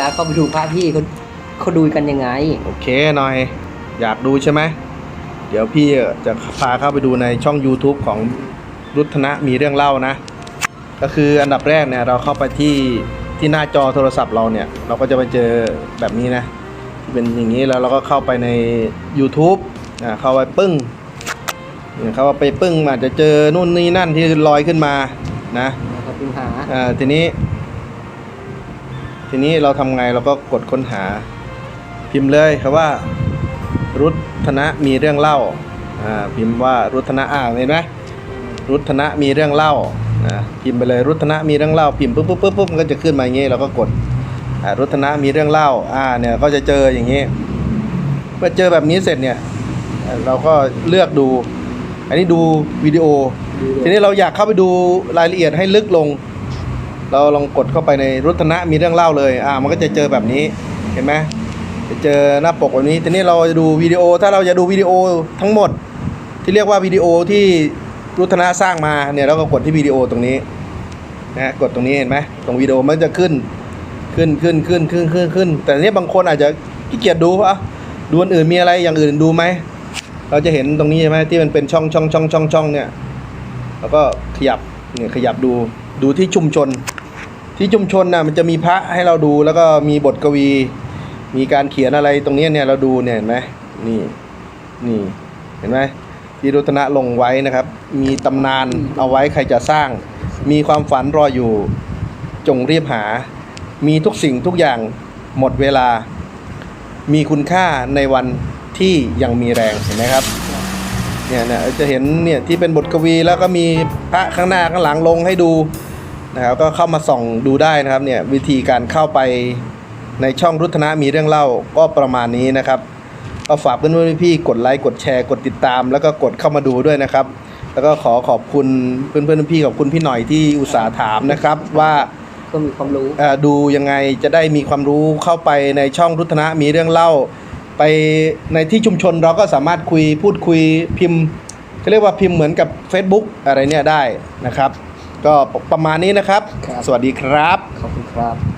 ลาเข้าไปดูพระพี่เขาเขาดูกันยังไง โอเคหน่อย อยากดูใช่ไหม เดี๋ยวพี่จะพาเข้าไปดูในช่อง YouTube ของรุทนะมีเรื่องเล่านะ ก็คืออันดับแรกเนี่ยเราเข้าไปที่ที่หน้าจอโทรศัพท์เราเนี่ย เราก็จะไปเจอแบบนี้นะที่เป็นอย่างนี้แล้วเราก็เข้าไปใน YouTube อ่าเข้าไปปึ้งเนี่ยเข้าไปปึ้งอาจจะเจอนู่นนี่นั่นที่ลอยขึ้นมานะนะครับพิมพ์หาอ่าทีนี้ ทีนี้เราทำไงเราก็กดค้นหา พิมพ์เลยครับว่า รุทนะมีเรื่องเล่าอ่าพิมพ์ว่ารุทนะอ่าเห็นไหมรุทนะมีเรื่องเล่าอ่าพิมพ์ไปเลยรุทนะมีเรื่องเล่าพิมพ์ปุ๊บปุ๊บปุ๊บปุ๊บมันก็จะขึ้นมาอย่างงี้เราก็กดอ่ารุทนะมีเรื่องเล่าอ่าเนี่ยก็จะเจออย่างงี้เมื่อเจอแบบนี้เสร็จเนี่ยเอ่อเราก็เลือกดู อันนี้ดูวิดีโอ ทีนี้เราอยากเข้าไปดูรายละเอียดให้ลึกลง เราลองกดเข้าไปในรุทนะมีเรื่องเล่าเลย อ่า มันก็จะเจอแบบนี้ เห็นไหมจะเจอหน้าปกแบบนี้ ทีนี้เราจะดูวิดีโอ ถ้าเราจะดูวิดีโอทั้งหมด ที่เรียกว่าวิดีโอที่รุทนะสร้างมาเนี่ยเราก็กดที่วิดีโอตรงนี้นะกดตรงนี้เห็นไหมตรงวิดีโอมันจะขึ้น ขึ้นขึ้นขึ้นขึ้นขึ้นขึ้น แต่ทีนี้บางคนอาจจะขี้เกียจดูอะดูอันอื่นมีอะไรอย่างอื่นดูไหมเราจะเห็นตรงนี้ใช่ไหมที่มันเป็นช่องช่องช่องช่องช่องเนี่ยแล้วก็ขยับเนี่ยขยับดูดูที่ชุมชน ที่ชุมชนน่ะมันจะมีพระให้เราดูแล้วก็มีบทกวี มีการเขียนอะไรตรงนี้เนี่ยเราดูเนี่ยเห็นไหมนี่นี่เห็นไหมที่รุตนะลงไว้นะครับ มีตำนานเอาไว้ใครจะสร้าง มีความฝันรออยู่จงรีบหา มีทุกสิ่งทุกอย่างหมดเวลา มีคุณค่าในวันที่ยังมีแรงเห็นไหมครับเนี่ยเนี่ยจะเห็นเนี่ยที่เป็นบทกวีแล้วก็มีพระข้างหน้าข้างหลังลงให้ดู นะครับก็เข้ามาส่องดูได้นะครับเนี่ยวิธีการเข้าไปในช่องรุทนะมีเรื่องเล่าก็ประมาณนี้นะครับก็ฝากเพื่อนๆพี่ๆกดไลค์กดแชร์กดติดตาม แล้วก็กดเข้ามาดูด้วยนะครับ แล้วก็ขอขอบคุณเพื่อนๆพี่ๆขอบคุณพี่หน่อยที่อุตส่าห์ถามนะครับว่าก็มีความรู้เอ่อดูยังไงจะได้มีความรู้เข้าไปในช่องรุทนะมีเรื่องเล่า ไปในที่ชุมชนเราก็สามารถคุยพูดคุยพิมพ์เขาเรียกว่าพิมพ์เหมือนกับ Facebook อะไรเนี่ยได้นะครับ ก็ประมาณนี้นะครับ ครับ สวัสดีครับ ขอบคุณครับ